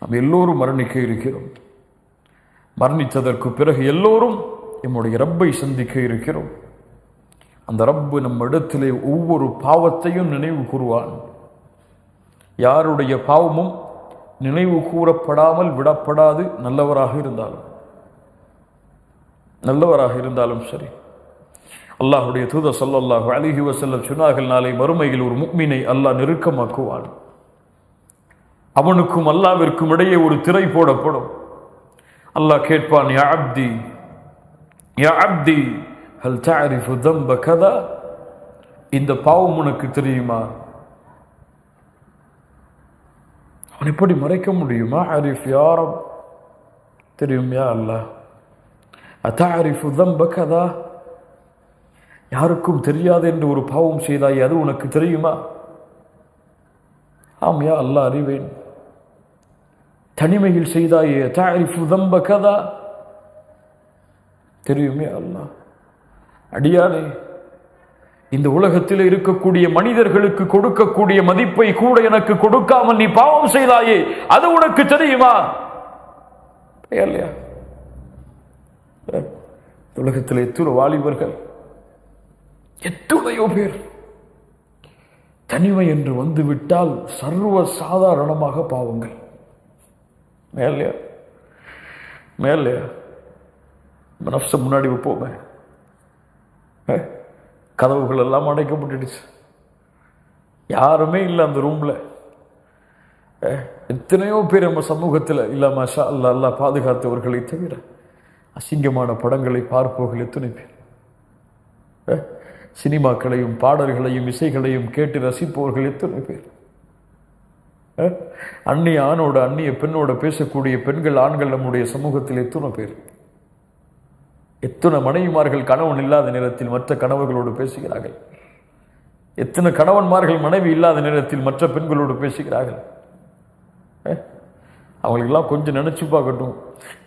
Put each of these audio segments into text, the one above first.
நாம் எல்லோரும் மரணிக்க இருக்கிறோம். மரணித்ததற்கு பிறகு எல்லோரும் நம்முடைய ரப்பை சந்திக்க இருக்கிறோம். அந்த ரப்பு நம்ம இடத்திலே ஒவ்வொரு பாவத்தையும் நினைவு கூறுவான். யாருடைய பாவமும் நினைவு கூறப்படாமல் விடப்படாது நல்லவராக இருந்தாலும். நல்லவராக இருந்தாலும் சரி. அல்லாஹுடைய தூத சொல்லல்லாஹு அலிஹி வசல்லம் சொன்னார்கள் நாளை மறுமையில் ஒரு முக்மீனை அல்லாஹ் நெருக்கமாக்குவான். அவனுக்கும் அல்லாவிற்கும் இடையே ஒரு திரை போடப்படும். அல்லாஹ் கேட்பான் யா அப்தி யா அப்தி ஹல் தாரிஃபு தம்ப கதா? இந்த பாவம் உனக்கு தெரியுமா? அவன் எப்படி மறைக்க முடியுமா? அரிஃப் யாரம் தெரியும் யா அல்லாஹ் அத்தாரிஃபு தம்ப கதா? யாருக்கும் தெரியாது என்று ஒரு பாவம் செய்தாய் அது உனக்கு தெரியுமா? ஆம் யா அல்லாஹ் அறிவேன். தனிமையில் செய்தாயே தாரிஃபு தம்ப கதா. தெரியுமே அல்லா அடியாரே இந்த உலகத்தில் இருக்கக்கூடிய மனிதர்களுக்கு கொடுக்கக்கூடிய மதிப்பை கூட எனக்கு கொடுக்காமல் நீ பாவம் செய்தாயே அது உனக்கு தெரியுமா? இல்லையா? உலகத்தில் எத்தனை வாலிபர்கள் எத்துணையோ பேர் தனிமை என்று வந்துவிட்டால் சர்வ சாதாரணமாக பாவங்கள். மேலையா மேலையா நப்ச முன்னாடி வைப்போமே கதவுகள் எல்லாம் அடைக்கப்பட்டுடுச்சு. யாருமே இல்லை அந்த ரூமில் எத்தனையோ பேர் நம்ம சமூகத்தில் இல்ல மஷா அல்லா அல்லா பாதுகாத்தவர்களை தவிர அசிங்கமான படங்களை பார்ப்பவர்கள் எத்தனை பேர்? சினிமாக்களையும் பாடல்களையும் இசைகளையும் கேட்டு ரசிப்பவர்கள் எத்தனை பேர்? அந்நிய ஆணோட அந்நிய பெண்ணோட பேசக்கூடிய பெண்கள் ஆண்கள் நம்முடைய சமூகத்தில் எத்தனை பேர்? எத்தனை மனைவிமார்கள் கணவன் இல்லாத நேரத்தில் மற்ற கணவர்களோடு பேசுகிறார்கள்? எத்தனை கணவன்மார்கள் மனைவி இல்லாத நேரத்தில் மற்ற பெண்களோடு பேசுகிறார்கள்? அவங்களுக்கெல்லாம் கொஞ்சம் நினச்சி பார்க்கட்டும்.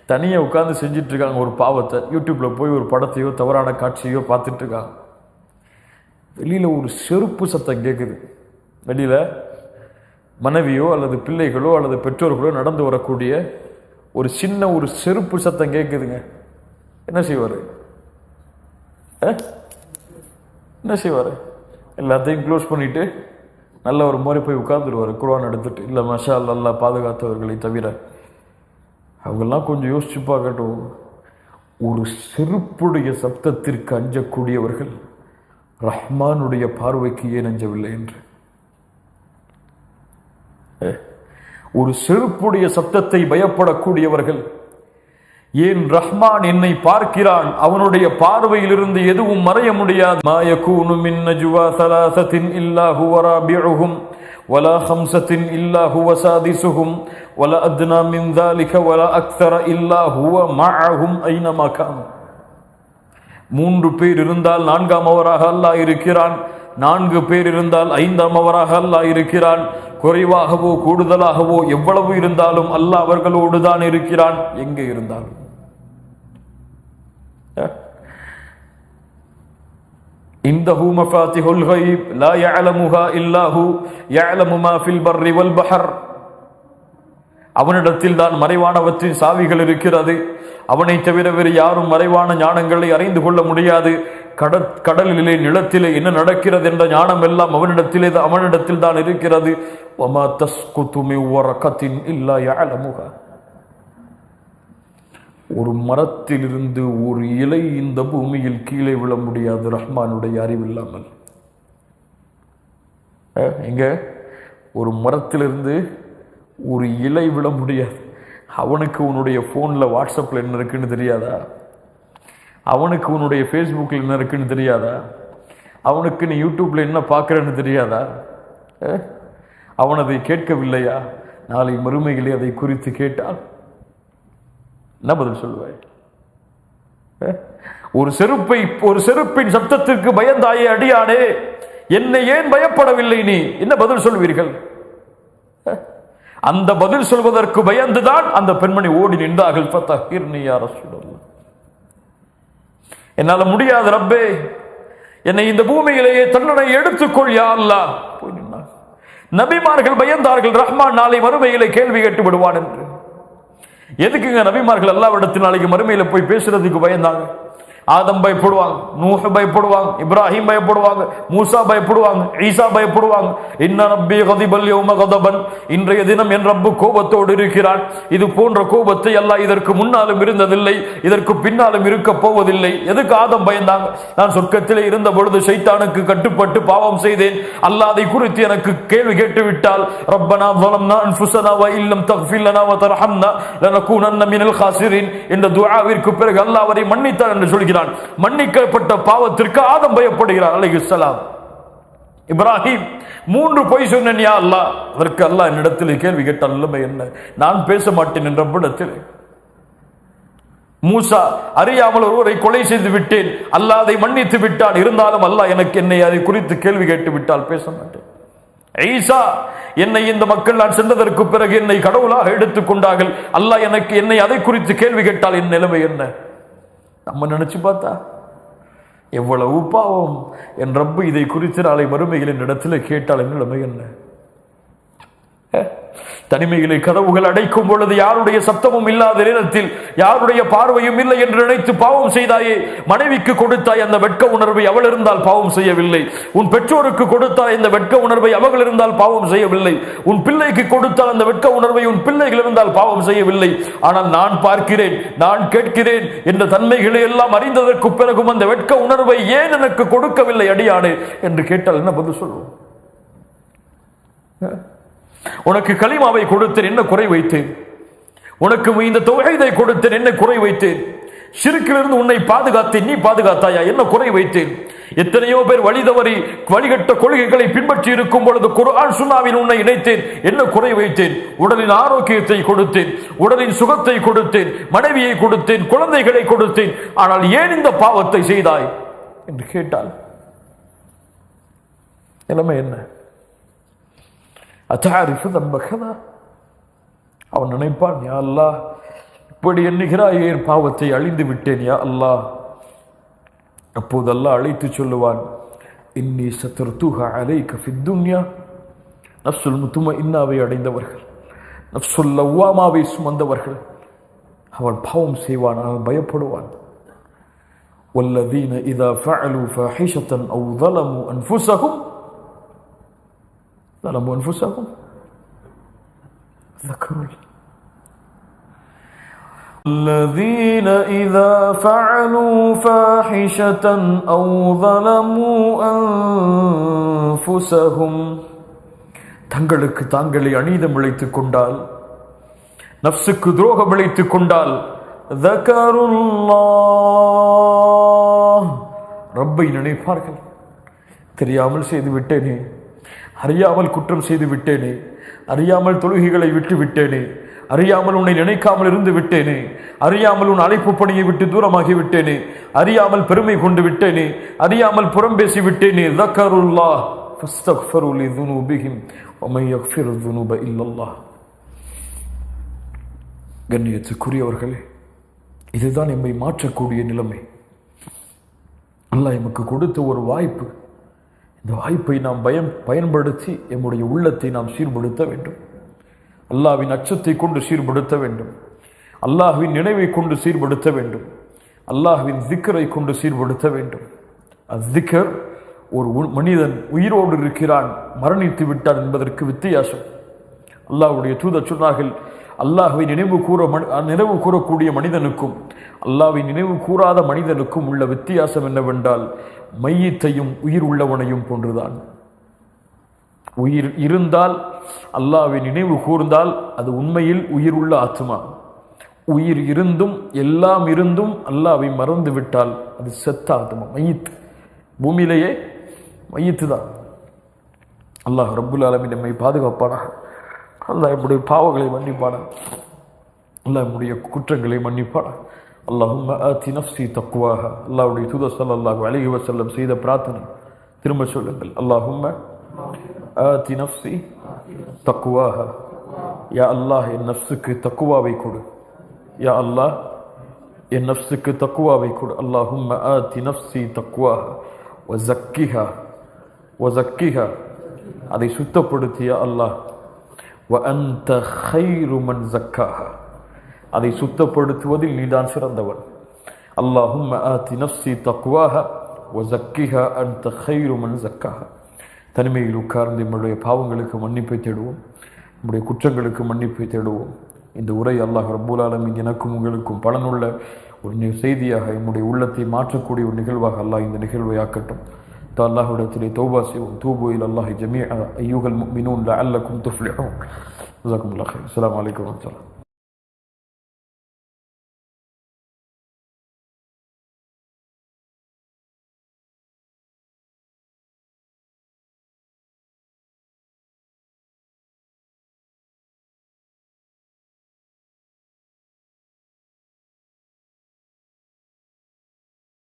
தனியாக உட்காந்து செஞ்சிட்ருக்காங்க ஒரு பாவத்தை. யூடியூப்பில் போய் ஒரு படத்தையோ தவறான காட்சியோ பார்த்துட்ருக்காங்க. வெளியில் ஒரு செருப்பு சத்தம் கேட்குது வெளியில் மனைவியோ அல்லது பிள்ளைகளோ அல்லது பெற்றோர்களோ நடந்து வரக்கூடிய ஒரு சின்ன ஒரு செருப்பு சத்தம் கேட்குதுங்க என்ன செய்வார்? என்ன செய்வார்? எல்லாத்தையும் க்ளோஸ் பண்ணிவிட்டு நல்ல ஒரு மாதிரி போய் உட்காந்துருவார் குரான் எடுத்துகிட்டு இல்லை மஷா அல்லா பாதுகாத்தவர்களை தவிர. அவங்கெல்லாம் கொஞ்சம் யோசிச்சு பார்க்கட்டும். ஒரு செருப்புடைய சப்தத்திற்கு அஞ்சக்கூடியவர்கள் ரஹ்மானுடைய பார்வைக்கு ஏன் அஞ்சவில்லை என்று. ஒரு செருப்புடைய சப்தத்தை பயப்படக்கூடியவர்கள் ஏன் ரஹ்மான் என்னை பார்க்கிறான் அவனுடைய பார்வையிலிருந்து எதுவும் மறைய முடியாது மாயக்கூனு மின் நஜுவா சலாசத்தின் இல்லா ஹுவ ராபிஉஹும் ولا خمسة إلا هو سادسهم ولا أدنى من ذلك ولا أكثر إلا هو معهم أينما كانوا மூன்று பேர் இருந்தால் நான்காம் அவராக அல்லாஹ் இருக்கிறான் நான்கு பேர் இருந்தால் ஐந்தாம் அவராக அல்லாஹ் இருக்கிறான். குறைவாகவோ கூடுதலாகவோ எவ்வளவு இருந்தாலும் அல்லாஹ் அவர்களோடு தான் இருக்கிறான். எங்கே இருந்தாலும். இந்தஹு மஃபாத்திஹுல் ஹைப் லா யாலமுஹா இல்லாஹு யாலமுமா ஃபில் பர்ரி வல் பஹர். அவனிடத்தில் தான் மறைவானவற்றின் சாவிகள் இருக்கிறது. அவனை தவிர வேறு யாரும் மறைவான ஞானங்களை அறிந்து கொள்ள முடியாது. கட கடலிலே நிலத்திலே என்ன நடக்கிறது என்ற ஞானம் எல்லாம் அவனிடத்திலே அவனிடத்தில் தான் இருக்கிறது ஒமா தஸ்குத்துமி உரக்கத்தின் இல்லா யாழமுக ஒரு மரத்திலிருந்து ஒரு இலை இந்த பூமியில் கீழே விழ முடியாது ரஹ்மானுடைய அறிவில்லாமல் எங்க? ஒரு மரத்திலிருந்து ஒரு இலை விழ முடியாது. அவனுக்கு உன்னுடைய ஃபோனில் வாட்ஸ்அப்பில் என்ன இருக்குன்னு தெரியாதா? அவனுக்கு உன்னுடைய ஃபேஸ்புக்கில் என்ன இருக்குன்னு தெரியாதா? அவனுக்கு நீ யூடியூப்பில் என்ன பார்க்குறன்னு தெரியாதா? அவன் அதை கேட்கவில்லையா? நாளை மறுமைகளே அதை குறித்து கேட்டால் என்ன பதில் சொல்லுவாய் ஒரு செருப்பை ஒரு செருப்பின் சப்தத்திற்கு பயந்தாயே அடியானே என்னை ஏன் பயப்படவில்லை நீ? என்ன பதில் சொல்வீர்கள்? அந்த பதில் சொல்வதற்கு பயந்துதான் அந்த பெண்மணி ஓடி நின்றார்கள். என்னால் முடியாது ரப்பே. என்னை இந்த பூமியிலேயே தண்டனை எடுத்துக்கொள் யாருலா போய் நின்றார் நபிமார்கள் பயந்தார்கள். ரஹ்மான் நாளை மறுமையிலே கேள்வி கேட்டு விடுவான் என்று. எதுக்குங்க நபிமார்கள் எல்லா இடத்துல நாளைக்கு மறுமையில போய் பேசுறதுக்கு பயந்தாங்க? ஆதம் பயப்படுவாங்க நூஹ் பயப்படுவாங்க இப்ராஹிம் பயப்படுவாங்க மூசா பயப்படுவாங்க ஈசா பயப்படுவாங்க. இன்ன ரப்பி கதிபல் யோம கதபன். இன்றைய தினம் என் ரப்பு கோபத்தோடு இருக்கிறான். இது போன்ற கோபத்தை எல்லாம் இதற்கு முன்னாலும் இருந்ததில்லை இதற்கு பின்னாலும் இருக்க போவதில்லை. எதுக்கு ஆதம் பயந்தாங்க? நான் சொர்க்கத்திலே இருந்த பொழுது சைத்தானுக்கு கட்டுப்பட்டு பாவம் செய்தேன். அல்லாதை குறித்து எனக்கு கேள்வி கேட்டு விட்டால் ரப்பனா வலம்னா அன்ஃபுசனா வ இல்லம் தக்ஃபில்லனா வ தர்ஹம்னா லனகூனன்ன மினல் காசிரின் என்ற துஆவிற்கு பிறகு அல்லாஹ் அவரை மன்னித்தார் என்று சொல்லி பயப்படுகிறான் மன்னிக்கப்பட்ட பாவத்திற்கு ஆதம் பயப்படுகிறார். அலைஹிஸ்ஸலாம் இப்ராஹிம் மூன்று பொய் சொன்னேன் யா அல்லாஹ். அதற்கு அல்லா என்னிடத்தில் கேள்வி கேட்டால் நிலைமை என்ன? நான் பேச மாட்டேன் என்ற இடத்தில் மூசா அறியாமல் ஒருவரை கொலை செய்து விட்டேன். அல்லாதை அதை மன்னித்து விட்டான். இருந்தாலும் அல்லாஹ் எனக்கு என்னை அதை குறித்து கேள்வி கேட்டு விட்டால் பேச மாட்டேன். ஐசா என்னை இந்த மக்கள் நான் சென்றதற்கு பிறகு என்னை கடவுளாக எடுத்துக்கொண்டார்கள் அல்லாஹ் எனக்கு என்னை அதை குறித்து கேள்வி கேட்டால் என் நிலைமை என்ன? நம்ம நினச்சி பார்த்தா? எவ்வளவு பாவம்? என் ரப்பு இதை குறித்து நாளை மறுமைகளின் என் இடத்துல கேட்டால் என்ன நிலைமை என்ன? தனிமையிலே கதவுகள் அடைக்கும் பொழுது யாருடைய சத்தமும் இல்லாத நேரத்தில் யாருடைய பார்வையும் இல்லை என்று நினைத்து பாவம் செய்தாயே மனைவிக்கு கொடுத்தாய் அந்த வெட்க உணர்வை அவள் இருந்தால் பாவம் செய்யவில்லை. உன் பெற்றோருக்கு கொடுத்தாய் இந்த வெட்க உணர்வை அவள் இருந்தால் பாவம் செய்யவில்லை. உன் பிள்ளைக்கு கொடுத்தால் அந்த வெட்க உணர்வை உன் பிள்ளைகள் இருந்தால் பாவம் செய்யவில்லை. ஆனால் நான் பார்க்கிறேன் நான் கேட்கிறேன் என்ற தன்மைகளை எல்லாம் அறிந்ததற்கு பிறகும் அந்த வெட்க உணர்வை ஏன் எனக்கு கொடுக்கவில்லை அடியானே? என்று கேட்டால் என்ன பதில் சொல்லுவோம் உனக்கு களிமாவை கொடுத்தேன் என்ன குறை வைத்தேன்? உனக்கு இந்த தொகைதை கொடுத்தேன் என்ன குறை வைத்தேன்? சிறுக்கிலிருந்து உன்னை பாதுகாத்தேன் நீ பாதுகாத்தாயா? என்ன குறை வைத்தேன்? எத்தனையோ பேர் வழி தவறி வழிகட்ட கொள்கைகளை பின்பற்றி இருக்கும் பொழுது குரான் சுன்னாவில் உன்னை இணைத்தேன். என்ன குறை வைத்தேன்? உடலின் ஆரோக்கியத்தை கொடுத்தேன் உடலின் சுகத்தை கொடுத்தேன் மனைவியை கொடுத்தேன் குழந்தைகளை கொடுத்தேன். ஆனால் ஏன் இந்த பாவத்தை செய்தாய்? என்று கேட்டால் நிலைமை என்ன? அத்தாரிஃபு தம்பகதா அவன் நினைப்பான் யா அல்லாஹ் இப்படி எண்ணுகிறாய் ஏன் பாவத்தை அழிந்து விட்டேன் யா அல்லாஹ் அப்போது அல்லாஹ் அழைத்து சொல்லுவான் இன்னி சத்துர்துஹ அலைக்க ஃபித்துன்யா நஃப்சுல் முத்தும இன்னாவை அடைந்தவர்கள் நஃப்சுல் லவ்வாமாவை சுமந்தவர்கள் அவன் பாவம் செய்வான் அவன் பயப்படுவான் والذين إذا فعلوا فاحشة أو ظلموا أنفسهم ظلموا أنفسهم ذكروا الذين إذا فعلوا فاحشة أو ظلموا أنفسهم தங்களுக்கு தாங்களை அநீதம் இழைத்துக் கொண்டால் நப்சுக்கு துரோகம் இழைத்துக் கொண்டால் ذكروا الله ரப்பை நினைப்பார்கள் தெரியாமல் செய்து விட்டேனே அறியாமல் குற்றம் செய்து விட்டேனே அறியாமல் தொழுகைகளை விட்டு விட்டேனே அறியாமல் உன்னை நினைக்காமல் இருந்து விட்டேனே அறியாமல் உன் அழைப்பு பணியை விட்டு தூரமாகி விட்டேனே அறியாமல் பெருமை கொண்டு விட்டேனே அறியாமல் புறம் பேசி விட்டேனே தக்கருல்லா فاستغفروا لذنوبهم ومن يغفر الذنوب الا الله கண்ணியத்துக்குரியவர்களே இதுதான் எம்மை மாற்றக்கூடிய நிலைமை அல்லாஹ் எமக்கு கொடுத்த ஒரு வாய்ப்பு இந்த வாய்ப்பை நாம் பயம் பயன்படுத்தி எம்முடைய உள்ளத்தை நாம் சீர்படுத்த வேண்டும். அல்லாஹ்வின் அச்சத்தை கொண்டு சீர்படுத்த வேண்டும். அல்லாஹுவின் நினைவை கொண்டு சீர்படுத்த வேண்டும். அல்லாஹுவின் திக்கரை கொண்டு சீர்படுத்த வேண்டும். அத்திக்கர் ஒரு மனிதன் உயிரோடு இருக்கிறான் மரணித்து விட்டான் என்பதற்கு வித்தியாசம். அல்லாஹுடைய தூத சொன்னார்கள் அல்லாஹுவை நினைவு கூற மனி- நினைவு கூறக்கூடிய மனிதனுக்கும் அல்லாஹ்வை நினைவு கூறாத மனிதனுக்கும் உள்ள வித்தியாசம் என்னவென்றால் மையத்தையும் உயிர் உள்ளவனையும் போன்றுதான் உயிர் இருந்தால் அல்லாஹ்வை நினைவு கூர்ந்தால் அது உண்மையில் உயிர் உள்ள ஆத்மா. உயிர் இருந்தும் எல்லாம் இருந்தும் அல்லாஹ்வை மறந்து விட்டால் அது செத்த ஆத்மா மையத்து பூமியிலேயே மையத்து தான் அல்லாஹ் ரப்புல் ஆலமீன் நம்மை பாதுகாப்பானாக. அல்லாஹ் என்னுடைய பாவங்களை மன்னிப்பான. அல்லாஹ் என்னுடைய குற்றங்களை மன்னிப்பான. அல்லாஹும் ஆத்தி நஃப்ஸி தக்குவாக அல்லாவுடைய தூத சல்லாஹ் அலைஹி வசல்லம் செய்த பிரார்த்தனை. திரும்ப சொல்லுங்கள். அல்லாஹும் ஆத்தி நஃப்ஸி தக்குவாக யா அல்லாஹ் என் நஃப்ஸுக்கு தக்குவாவை கொடு. யா அல்லாஹ் என் நஃப்ஸுக்கு தக்குவாவை கொடு. அல்லாஹும்ம ஆத்தி நஃப்ஸி தக்குவாக ஒ ஜக்கிஹா அதை சுத்தப்படுத்திய அல்லாஹ். வ அந்த ஹைருமன் ஜக்காக அதை சுத்தப்படுத்துவதில் நீதான் சிறந்தவன். அல்லாஹும் ஆத்தி நஃப்சி தக்குவாக ஒ ஜக்கிஹா அந்த ஹைருமன் ஜக்காக தனிமையில் உட்கார்ந்து நம்முடைய பாவங்களுக்கு மன்னிப்பை தேடுவோம். நம்முடைய குற்றங்களுக்கு மன்னிப்பை தேடுவோம். இந்த உரை அல்லாஹ் ரபுலாலம் எனக்கும் உங்களுக்கும் பலனுள்ள ஒரு செய்தியாக என்னுடைய உள்ளத்தை மாற்றக்கூடிய ஒரு நிகழ்வாக அல்லாஹ் இந்த நிகழ்வை ஆக்கட்டும். قال الله رتلي توبة توبوا إلى الله جميعا أيها المؤمنون لعلكم تفلحون جزاكم الله خير السلام عليكم ورحمة الله